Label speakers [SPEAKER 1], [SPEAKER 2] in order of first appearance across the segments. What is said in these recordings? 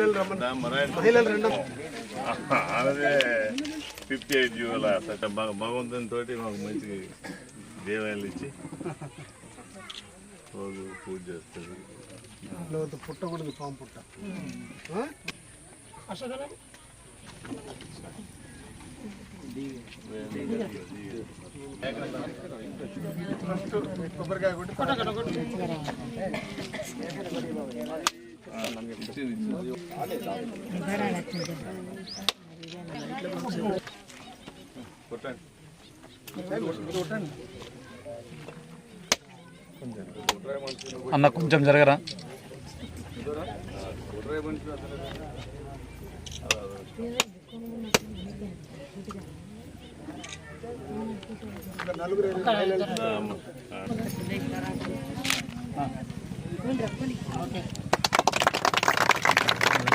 [SPEAKER 1] మహిళలు రెండు.
[SPEAKER 2] అలాగే ఫిఫ్టీ ఎయిట్ జీవోల భగవంతుని తోటి మాకు మంచి దేవాలయాలు ఇచ్చి రోజు పూజ చేస్తుంది
[SPEAKER 1] లోతు పుట్ట. కూడా ఉంది, పాము పుట్ట కొబ్బరికాయ కొట్టి.
[SPEAKER 3] అన్న కొంచెం జరగరా
[SPEAKER 1] నలుగురు ఐదుగురు మహిళలు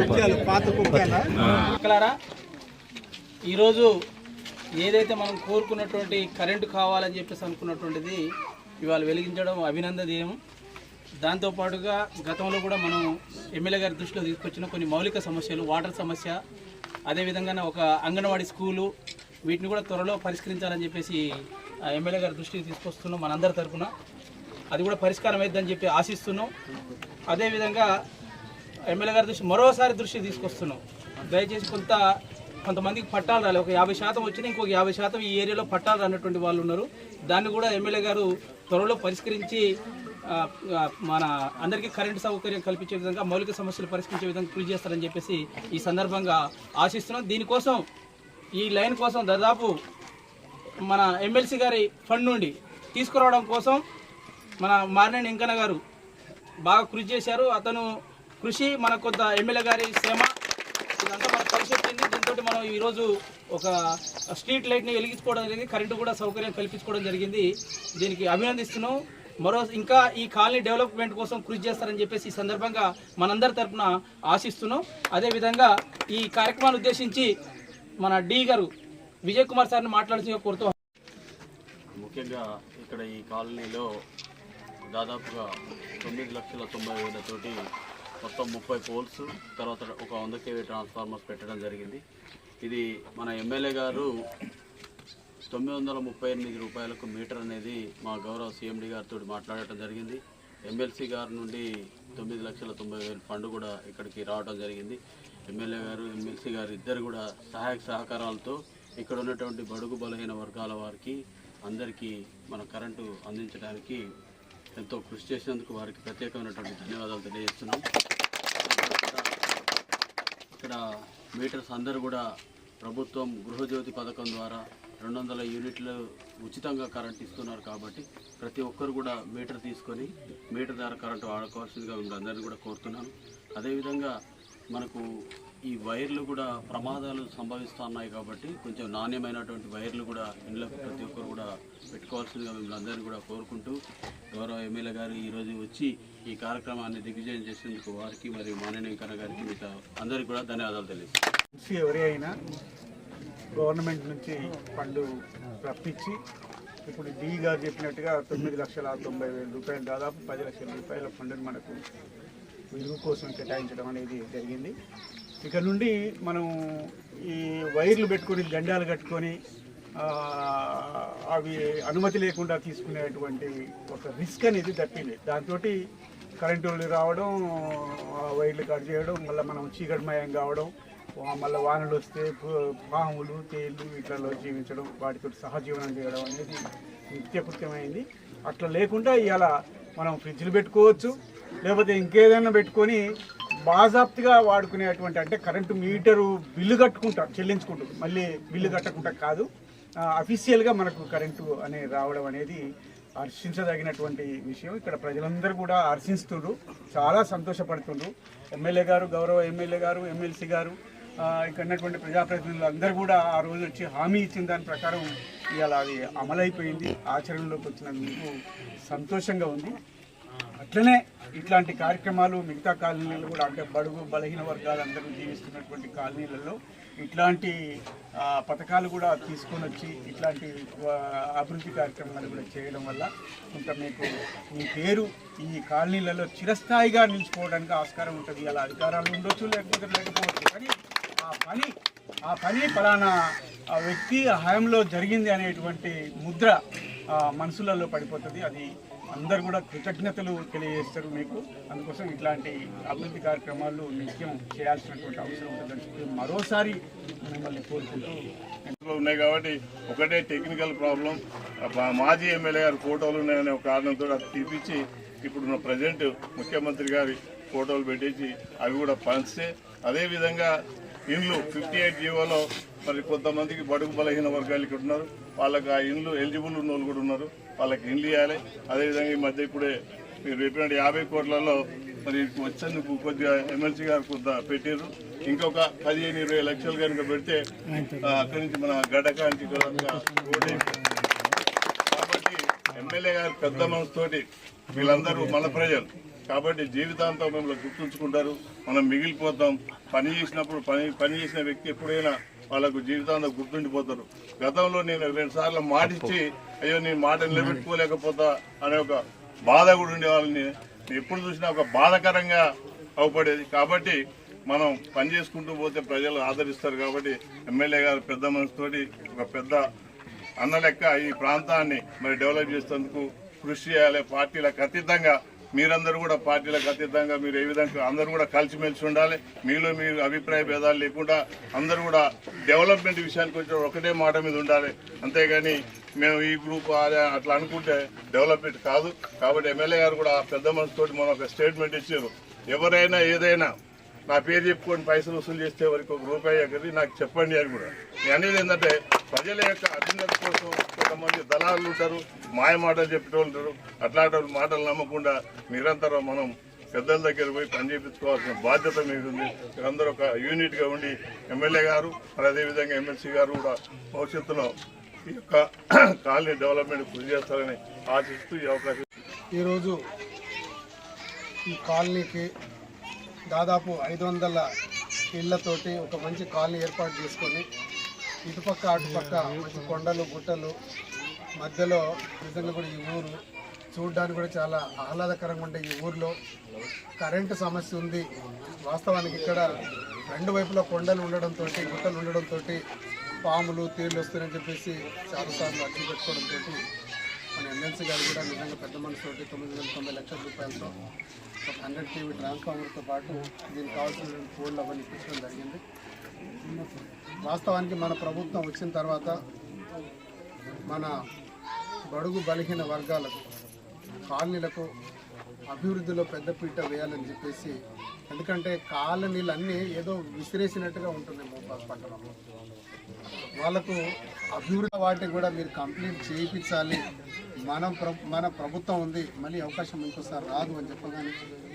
[SPEAKER 1] ముత్యాలు, పాత కుక్కల
[SPEAKER 4] మిత్రులారా ఈరోజు ఏదైతే మనం కోరుకున్నటువంటి కరెంటు కావాలని చెప్పేసి అనుకున్నటువంటిది ఇవాళ వెలిగించడం అభినందనీయం. దాంతోపాటుగా గతంలో కూడా మనం ఎమ్మెల్యే గారి దృష్టిలో తీసుకొచ్చిన కొన్ని మౌలిక సమస్యలు వాటర్ సమస్య అదేవిధంగా ఒక అంగన్వాడీ స్కూలు వీటిని కూడా త్వరలో పరిష్కరించాలని చెప్పేసి ఎమ్మెల్యే గారి దృష్టికి తీసుకొస్తున్నాం మనందరి తరఫున అది కూడా పరిష్కారం అయిద్దని చెప్పి ఆశిస్తున్నాం. అదేవిధంగా ఎమ్మెల్యే గారి దృష్టి మరోసారి దృష్టి తీసుకొస్తున్నాం. దయచేసి కొంత కొంతమందికి పట్టాలు రాలి. ఒక యాభై శాతం వచ్చినా ఇంకొక యాభై శాతం ఈ ఏరియాలో పట్టాలు రానటువంటి వాళ్ళు ఉన్నారు. దాన్ని కూడా ఎమ్మెల్యే గారు త్వరలో పరిష్కరించి మన అందరికీ కరెంటు సౌకర్యం కల్పించే విధంగా మౌలిక సమస్యలు పరిష్కరించే విధంగా కృషి చేస్తారని చెప్పేసి ఈ సందర్భంగా ఆశిస్తున్నాం. దీనికోసం ఈ లైన్ కోసం దాదాపు మన ఎమ్మెల్సీ గారి ఫండ్ నుండి తీసుకురావడం కోసం మన మారినేని వెంకన్న గారు బాగా కృషి చేశారు. అతను కృషి మన కొంత ఎమ్మెల్యే గారి శ్రమ ఇదంతా మనకు కలిసి వచ్చింది దీంతో మనం ఈరోజు ఒక స్ట్రీట్ లైట్ని వెలిగించుకోవడం జరిగింది. కరెంటు కూడా సౌకర్యం కల్పించుకోవడం జరిగింది. దీనికి అభినందిస్తున్నాం. మరో ఇంకా ఈ కాలనీ డెవలప్మెంట్ కోసం కృషి చేస్తారని చెప్పేసి ఈ సందర్భంగా మనందరి తరపున ఆశిస్తున్నాం. అదేవిధంగా ఈ కార్యక్రమాన్ని ఉద్దేశించి మన డి గారు విజయ్ కుమార్ సార్ని మాట్లాడుతూ కోరుతూ
[SPEAKER 5] ముఖ్యంగా ఇక్కడ ఈ కాలనీలో దాదాపుగా తొమ్మిది లక్షల తొంభై వేలతోటి మొత్తం ముప్పై పోల్స్ తర్వాత ఒక వంద కేవీ ట్రాన్స్ఫార్మర్స్ పెట్టడం జరిగింది. ఇది మన ఎమ్మెల్యే గారు తొమ్మిది వందల ముప్పై ఎనిమిది రూపాయలకు మీటర్ అనేది మా గౌరవ సీఎండి గారితో మాట్లాడటం జరిగింది. ఎమ్మెల్సీ గారి నుండి తొమ్మిది లక్షల తొంభై వేల ఫండ్ కూడా ఇక్కడికి రావడం జరిగింది. ఎమ్మెల్యే గారు ఎమ్మెల్సీ గారు ఇద్దరు కూడా సహాయక సహకారాలతో ఇక్కడ ఉన్నటువంటి బడుగు బలహీన వర్గాల వారికి అందరికీ మన కరెంటు అందించడానికి ఎంతో కృషి చేసినందుకు వారికి ప్రత్యేకమైనటువంటి ధన్యవాదాలు తెలియజేస్తున్నాం. ఇక్కడ మీటర్స్ అందరూ కూడా ప్రభుత్వం గృహజ్యోతి పథకం ద్వారా రెండు వందల యూనిట్లు ఉచితంగా కరెంట్ ఇస్తున్నారు కాబట్టి ప్రతి ఒక్కరు కూడా మీటర్ తీసుకొని మీటర్ ద్వారా కరెంటు వాడుకోవాల్సిందిగా మిమ్మల్ని అందరినీ కూడా కోరుతున్నాను. అదేవిధంగా మనకు ఈ వైర్లు కూడా ప్రమాదాలు సంభవిస్తున్నాయి కాబట్టి కొంచెం నాణ్యమైనటువంటి వైర్లు కూడా ఇండ్లకు ప్రతి ఒక్కరు కూడా పెట్టుకోవాల్సిందిగా మిమ్మల్ని అందరినీ కూడా కోరుకుంటూ గౌరవ ఎమ్మెల్యే గారు ఈరోజు వచ్చి ఈ కార్యక్రమాన్ని దిగ్విజయం చేసేందుకు వారికి మరియు మాననీయ గారికి మిగతా అందరికీ కూడా ధన్యవాదాలు
[SPEAKER 1] తెలియదు ఎవరి అయినా గవర్నమెంట్ నుంచి ఫండ్ రప్పించి ఇప్పుడు డి గారు చెప్పినట్టుగా తొమ్మిది లక్షల తొంభై వేల రూపాయలు దాదాపు పది లక్షల రూపాయల ఫండ్ని మనకు వెలుగు కోసం కేటాయించడం అనేది జరిగింది. ఇక నుండి మనం ఈ వైర్లు పెట్టుకొని జెండాలు కట్టుకొని అవి అనుమతి లేకుండా తీసుకునేటువంటి ఒక రిస్క్ అనేది తప్పింది. దాంతో కరెంటు రావడం వైర్లు కట్ చేయడం మళ్ళీ మనం చీకటిమయం కావడం మళ్ళీ వానలు వస్తే పాములు తేళ్ళు వీటిలలో జీవించడం వాటితో సహజీవనం చేయడం అనేది నిత్యకృత్యమైంది అట్లా లేకుండా ఇవాళ మనం ఫ్రిడ్జ్లు పెట్టుకోవచ్చు లేకపోతే ఇంకేదైనా పెట్టుకొని బాజాప్తిగా వాడుకునేటువంటి అంటే కరెంటు మీటరు బిల్లు కట్టుకుంటాం చెల్లించుకుంటారు మళ్ళీ బిల్లు కట్టకుండా కాదు. అఫీషియల్గా మనకు కరెంటు అనే రావడం అనేది హర్షించదగినటువంటి విషయం. ఇక్కడ ప్రజలందరూ కూడా హర్షిస్తుండ్రు చాలా సంతోషపడుతుండ్రు. ఎమ్మెల్యే గారు గౌరవ ఎమ్మెల్యే గారు ఎమ్మెల్సీ గారు ఇక్కడ ఉన్నటువంటి ప్రజాప్రతినిధులు అందరూ కూడా ఆ రోజు వచ్చి హామీ ఇచ్చిన దాని ప్రకారం ఇవాళ అది అమలైపోయింది. ఆచరణలోకి వచ్చినందుకు సంతోషంగా ఉంది. అట్లనే ఇట్లాంటి కార్యక్రమాలు మిగతా కాలనీలు కూడా అంటే బడుగు బలహీన వర్గాలు అందరూ జీవిస్తున్నటువంటి కాలనీలలో ఇట్లాంటి పథకాలు కూడా తీసుకొని వచ్చి ఇట్లాంటి అభివృద్ధి కార్యక్రమాలు కూడా చేయడం వల్ల కొంత మీకు మీ పేరు ఈ కాలనీలలో చిరస్థాయిగా నిలిచిపోవడానికి ఆస్కారం ఉంటుంది. అలా అధికారాలు ఉండొచ్చు లేకపోతే లేకపోవచ్చు. కానీ ఆ పని ఆ పని ఫలానా ఆ వ్యక్తి హయాంలో జరిగింది అనేటువంటి ముద్ర మనసులలో పడిపోతుంది. అది అందరు కూడా కృతజ్ఞతలు తెలియజేస్తారు మీకు. అందుకోసం ఇట్లాంటి అభివృద్ధి కార్యక్రమాలు నిత్యం చేయాల్సినటువంటి అవసరం ఉంటుందని మరోసారి మిమ్మల్ని కోరుకుంటూ
[SPEAKER 2] ఉన్నాయి కాబట్టి ఒకటే టెక్నికల్ ప్రాబ్లం మాజీ ఎమ్మెల్యే గారి ఫోటోలు ఉన్నాయనే ఒక కారణంతో అది తీపించి ఇప్పుడున్న ప్రజెంట్ ముఖ్యమంత్రి గారి ఫోటోలు పెట్టించి అవి కూడా పంచితే అదేవిధంగా ఇండ్లు ఫిఫ్టీ ఎయిట్ జీవోలో మరి కొంతమందికి బడుగు బలహీన వర్గాలు ఇక్కడ ఉన్నారు. వాళ్ళకి ఆ ఇండ్లు ఎలిజిబుల్ ఉన్న వాళ్ళు కూడా ఉన్నారు. వాళ్ళకి ఇండ్లు ఇవ్వాలి. అదేవిధంగా ఈ మధ్య ఇప్పుడే మీరు చెప్పినట్టు యాభై కోట్లలో మరి వచ్చేందుకు కొద్దిగా ఎమ్మెల్సీ గారు కొంత పెట్టారు ఇంకొక పదిహేను ఇరవై లక్షలు కనుక పెడితే అక్కడి నుంచి మన గడ్డకాంచి రోడ్ కాబట్టి ఎమ్మెల్యే గారు పెద్ద మనసుతోటి వీళ్ళందరూ మన ప్రజలు. కాబట్టి జీవితాంతం మిమ్మల్ని గుర్తుంచుకుంటారు. మనం మిగిలిపోతాం. పని చేసినప్పుడు పని పని చేసిన వ్యక్తి ఎప్పుడైనా వాళ్ళకు జీవితాంతం గుర్తుండిపోతారు. గతంలో నేను రెండు సార్లు మాటిచ్చి అయ్యో నేను మాట నిలబెట్టుకోలేకపోతా అనే ఒక బాధ కూడా ఉండే వాళ్ళని ఎప్పుడు చూసినా ఒక బాధకరంగా అవపడేది. కాబట్టి మనం పని చేసుకుంటూ పోతే ప్రజలు ఆదరిస్తారు కాబట్టి ఎమ్మెల్యే గారు పెద్ద మనసుతోటి ఒక పెద్ద అన్న లెక్క ఈ ప్రాంతాన్ని మరి డెవలప్ చేసేందుకు కృషి చేయాలి. పార్టీలకు అతీతంగా మీరందరూ కూడా పార్టీలకు అతీతంగా మీరు ఏ విధంగా అందరూ కూడా కలిసిమెలిసి ఉండాలి. మీలో మీరు అభిప్రాయ భేదాలు లేకుండా అందరూ కూడా డెవలప్మెంట్ విషయానికి వచ్చిన ఒకటే మాట మీద ఉండాలి. అంతేగాని మేము ఈ గ్రూప్ అట్లా అనుకుంటే డెవలప్మెంట్ కాదు. కాబట్టి ఎమ్మెల్యే గారు కూడా పెద్ద మనసుతోటి మనం ఒక స్టేట్మెంట్ ఇచ్చారు. ఎవరైనా ఏదైనా నా పేరు చెప్పుకొని పైసలు వసూలు చేస్తే వరకు ఒక రూపాయి నాకు చెప్పండి అని కూడా. నేను అనేది ఏంటంటే ప్రజల యొక్క అభ్యున్నతి కోసం కొంతమంది దళాలు ఉంటారు మాయ మాటలు చెప్పేటోళ్ళు ఉంటారు. అట్లాంటి మాటలు నమ్మకుండా నిరంతరం మనం పెద్దల దగ్గర పోయి పని చేయించుకోవాల్సిన బాధ్యత మీద ఉంది అందరూ ఒక యూనిట్గా ఉండి ఎమ్మెల్యే గారు మరి అదేవిధంగా ఎమ్మెల్సీ గారు కూడా భవిష్యత్తులో ఈ యొక్క కాలనీ డెవలప్మెంట్ కృషి చేస్తారని ఆశిస్తూ ఈ అవకాశం
[SPEAKER 6] ఈరోజు ఈ కాలనీకి దాదాపు ఐదు వందల ఇళ్ళతోటి ఒక మంచి కాలనీ ఏర్పాటు చేసుకొని ఇటుపక్క అటుపక్క మంచి కొండలు గుట్టలు మధ్యలో నిజంగా కూడా ఈ ఊరు చూడడానికి కూడా చాలా ఆహ్లాదకరంగా ఉండే ఈ ఊర్లో. కరెంటు సమస్య ఉంది. వాస్తవానికి ఇక్కడ రెండు వైపులా కొండలు ఉండడంతో గుట్టలు ఉండడంతో పాములు తేళ్ళు వస్తాయని చెప్పేసి చాలాసార్లు అడ్డు పెట్టుకోవడంతో మన ఎమ్మెల్సీ గారు కూడా నిజంగా పెద్ద మనసుతోటి తొమ్మిది వందల తొంభై లక్షల రూపాయలతో ఒక హండ్రెడ్ కేవీ ట్రాన్స్ఫార్మర్తో పాటు దీనికి కావాల్సిన ఫోన్లు అవన్నీ ఇప్పించడం జరిగింది. వాస్తవానికి మన ప్రభుత్వం వచ్చిన తర్వాత మన బడుగు బలహీన వర్గాలకు కాలనీలకు అభివృద్ధిలో పెద్దపీట వేయాలని చెప్పేసి ఎందుకంటే కాలనీలు అన్నీ ఏదో విసిరేసినట్టుగా ఉంటున్నాయి మోపాల్ పట్టణంలో. వాళ్ళకు అభివృద్ధి వాటిని కూడా మీరు కంప్లీట్ చేయించాలి. మనం ప్ర మన ప్రభుత్వం ఉంది మళ్ళీ అవకాశం ఇంకోసారి రాదు అని చెప్పగానే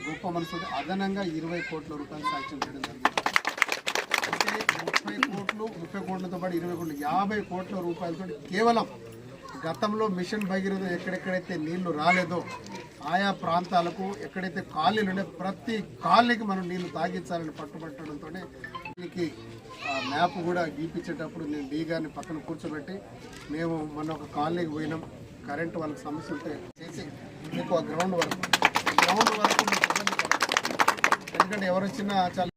[SPEAKER 6] గొప్ప మనసు అదనంగా ఇరవై కోట్ల రూపాయలు శాంక్షన్ చేయడం జరిగింది. ముప్పై కోట్లు ముప్పై కోట్లతో పాటు ఇరవై కోట్లు యాభై కోట్ల రూపాయలతో కేవలం గతంలో మిషన్ భగీరథ ఎక్కడెక్కడైతే నీళ్ళు రాలేదో ఆయా ప్రాంతాలకు ఎక్కడైతే కాలనీలు ఉండే ప్రతి కాలనీకి మనం నీళ్ళు తాగించాలని పట్టుబట్టడంతోనే దీనికి ఆ మ్యాప్ కూడా గీపించేటప్పుడు నేను డీ గారిని పక్కన కూర్చోబెట్టి మేము మొన్న ఒక కాలనీకి పోయినాం. కరెంటు వాళ్ళకి సమస్య ఉంటే చేసి మీకు ఆ గ్రౌండ్ వరకు గ్రౌండ్ వరకు ఎందుకంటే ఎవరు వచ్చినా చాలా